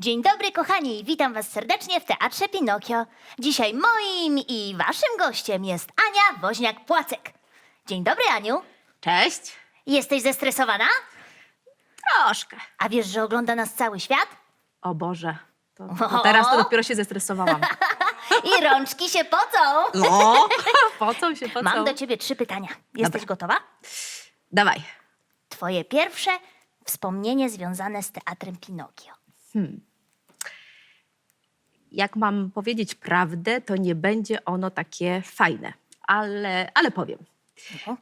Dzień dobry, kochani, witam Was serdecznie w Teatrze Pinokio. Dzisiaj moim i Waszym gościem jest Ania Woźniak-Płacek. Dzień dobry, Aniu. Cześć. Jesteś zestresowana? Troszkę. A wiesz, że ogląda nas cały świat? O Boże. To, to teraz to dopiero się zestresowałam. I rączki się pocą. No, pocą się, pocą. Mam do Ciebie trzy pytania. Jesteś gotowa? Dawaj. Twoje pierwsze wspomnienie związane z Teatrem Pinokio. Jak mam powiedzieć prawdę, to nie będzie ono takie fajne, ale, ale powiem.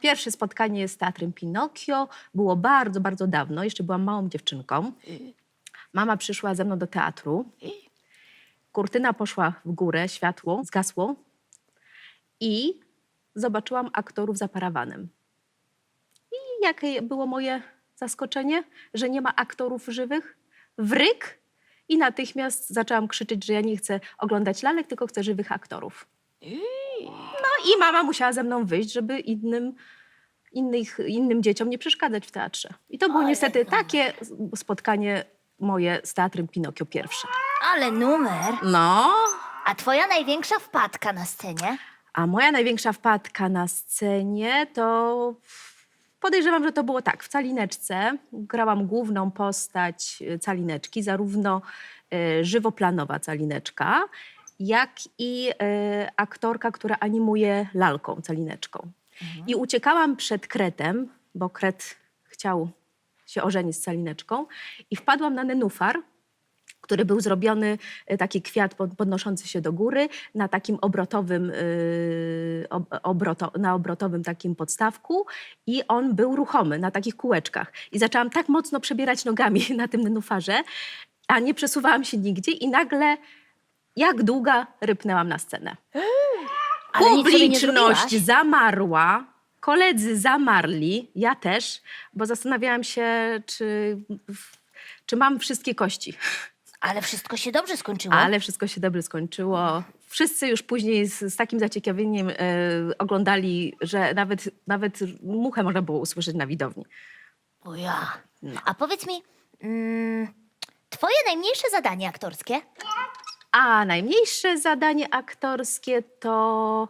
Pierwsze spotkanie z Teatrem Pinokio było bardzo, bardzo dawno. Jeszcze byłam małą dziewczynką. Mama przyszła ze mną do teatru. Kurtyna poszła w górę, światło zgasło i zobaczyłam aktorów za parawanem. I jakie było moje zaskoczenie, że nie ma aktorów żywych? Wryk! I natychmiast zaczęłam krzyczeć, że ja nie chcę oglądać lalek, tylko chcę żywych aktorów. No i mama musiała ze mną wyjść, żeby innym, innych, innym dzieciom nie przeszkadzać w teatrze. I to było Ale niestety numer. takie spotkanie moje z teatrem Pinokio pierwsze. Ale numer. No, A Twoja największa wpadka na scenie? a moja największa wpadka na scenie to podejrzewam, że to było tak. W Calineczce grałam główną postać e, Calineczki, zarówno e, żywoplanowa Calineczka, jak i e, aktorka, która animuje lalką Calineczką. I uciekałam przed Kretem, bo Kret chciał się ożenić z Calineczką i wpadłam na nenufar, który był zrobiony, e, taki kwiat pod- podnoszący się do góry, na takim obrotowym, ob, obroto, na obrotowym takim podstawku i on był ruchomy, na takich kółeczkach. I zaczęłam tak mocno przebierać nogami na tym nenufarze, a nie przesuwałam się nigdzie i nagle jak długa rypnęłam na scenę. Nie Publiczność zamarła, koledzy zamarli, ja też, bo zastanawiałam się, czy, czy mam wszystkie kości. Ale wszystko się dobrze skończyło. Ale wszystko się dobrze skończyło. Wszyscy już później z, z takim zaciekawieniem e, oglądali, że nawet, nawet muchę można było usłyszeć na widowni. O ja. No. A powiedz mi, mm, twoje najmniejsze zadanie aktorskie? A najmniejsze zadanie aktorskie to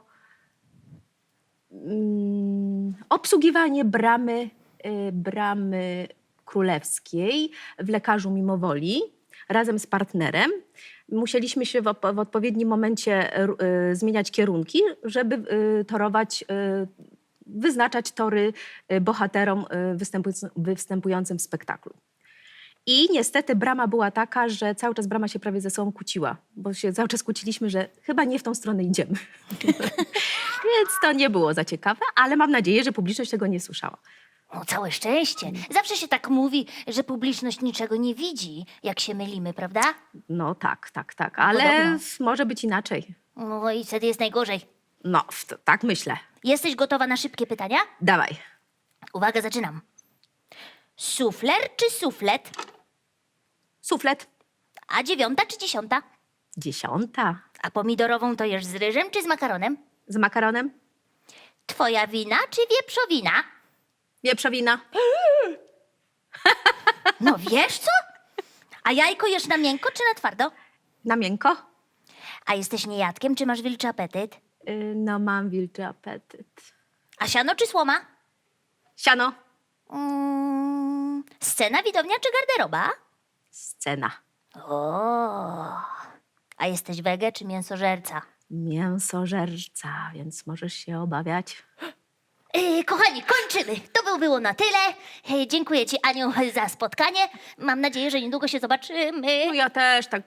mm, obsługiwanie bramy, y, bramy królewskiej w lekarzu mimowoli razem z partnerem. Musieliśmy się w, op- w odpowiednim momencie r- y, zmieniać kierunki, żeby y, torować, y, wyznaczać tory bohaterom występującym w spektaklu. I niestety brama była taka, że cały czas brama się prawie ze sobą kłóciła, bo się cały czas kłóciliśmy, że chyba nie w tą stronę idziemy. Więc to nie było za ciekawe, ale mam nadzieję, że publiczność tego nie słyszała. O, całe szczęście. Zawsze się tak mówi, że publiczność niczego nie widzi, jak się mylimy, prawda? No tak, tak, tak, ale podobno. może być inaczej. No i wtedy jest najgorzej. No, w- tak myślę. Jesteś gotowa na szybkie pytania? Dawaj. Uwaga, zaczynam. Sufler czy suflet? Suflet. A dziewiąta czy dziesiąta? Dziesiąta. A pomidorową to jesz z ryżem czy z makaronem? Z makaronem. Twoja wina czy wieprzowina? Wieprzowina. No wiesz co? A jajko jesz na miękko czy na twardo? Na miękko. A jesteś niejadkiem czy masz wilczy apetyt? Y, No, mam wilczy apetyt. A siano czy słoma? Siano. Mm, scena, widownia czy garderoba? Scena. O, a jesteś wege czy mięsożerca? Mięsożerca, więc możesz się obawiać. Yy, kochani, kończymy. To by było na tyle. Yy, dziękuję Ci, Aniu, za spotkanie. Mam nadzieję, że niedługo się zobaczymy. No ja też tak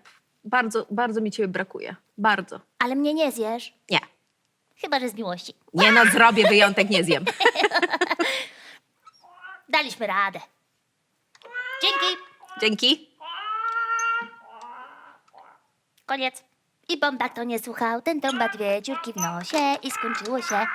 bardzo, bardzo mi ciebie brakuje. Bardzo. Ale mnie nie zjesz. Nie. Chyba, że z miłości. Nie no, zrobię wyjątek, nie zjem. Daliśmy radę. Dzięki. Dzięki. koniec. I bomba kto nie słuchał, ten trąba dwie dziurki w nosie i skończyło się.